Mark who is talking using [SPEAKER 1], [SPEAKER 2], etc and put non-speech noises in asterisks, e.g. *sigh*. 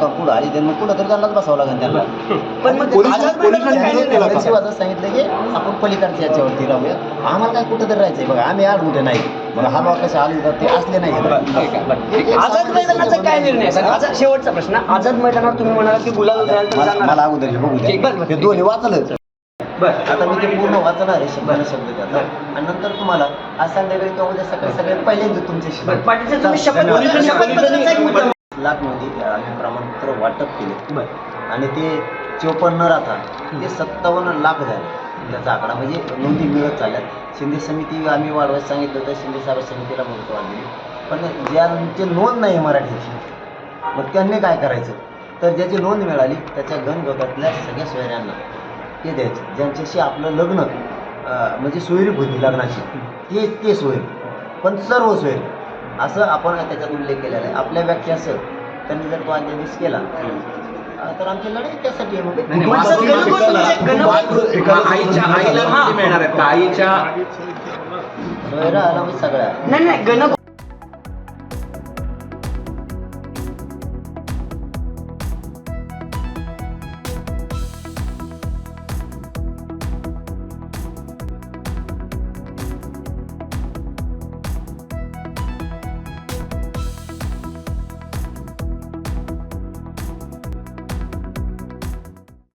[SPEAKER 1] का पुढं आली मग कुठं तर त्यांनाच बसावं लागेल त्यांना. *laughs*
[SPEAKER 2] पण मग
[SPEAKER 3] पोलिस- पोलिसांनी
[SPEAKER 2] काय
[SPEAKER 3] विरोध
[SPEAKER 2] निर्णय
[SPEAKER 3] केला का?
[SPEAKER 1] शिवाचं सांगितलं की आपण पलीकडच्या याच्यावरती राहूया. आम्हाला काय कुठं तरी राहायचंय बघा. आम्ही आड कुठे नाही. बघा हा लोक कसे आले तर ते असले नाही.
[SPEAKER 2] आझाद मैदानाचा काय निर्णय? आहे? आझाद शेवटचा प्रश्न. आझाद मैदानात तुम्ही म्हणाला की गुलाल उधळाल तर
[SPEAKER 1] मला
[SPEAKER 2] जाणार.
[SPEAKER 1] मला अगोदर हे बघू
[SPEAKER 2] ठीक, बरं,
[SPEAKER 1] द्या
[SPEAKER 2] बरं.
[SPEAKER 1] हे दोन्ही वाचलं.
[SPEAKER 2] बरं.
[SPEAKER 1] आता मी ते पूर्ण वाचणार आहे शब्दाला शब्द त्याचा. आणि नंतर तुम्हाला आज संध्याकाळी किंवा उद्या सकाळी सगळ्यात पहिल्यांदा तुमच्याशी
[SPEAKER 2] बरं, पाटील साहेब, तुम्ही शपथ
[SPEAKER 1] धन्यवाद.
[SPEAKER 2] शपथ पत्राचा एक मुद्दा.
[SPEAKER 1] लाखमध्ये आम्ही प्रमाणपत्र वाटप केले. आणि ते चोपन्न राहता ते सत्तावन्न लाख झाले. त्याचा आकडा म्हणजे नोंदी मिळत चालल्यात. शिंदे समिती आम्ही वाढवायचं सांगितलं होतं शिंदे साहेब समितीला मुदत वाढली पण ज्यांची नोंद नाही मराठीची मग त्यांनी काय करायचं? तर ज्याची नोंद मिळाली त्याच्या गणगटातल्या सगळ्या सोयऱ्यांना ते द्यायचे. ज्यांच्याशी आपलं लग्न म्हणजे सोयरीक होती लग्नाची ते ते सोयरी. पण सर्व सोयरी. असं आपण त्याच्यात उल्लेख केलेला आहे. आपल्या व्याख्या असेल त्यांनी जर तो अध्यादेश केला तर आमची लढाई त्यासाठी आहे मग
[SPEAKER 4] आईच्या आईला मिळणार आहेत का आईच्या
[SPEAKER 1] सोयरा आला सगळ्या.
[SPEAKER 2] नाही नाही गण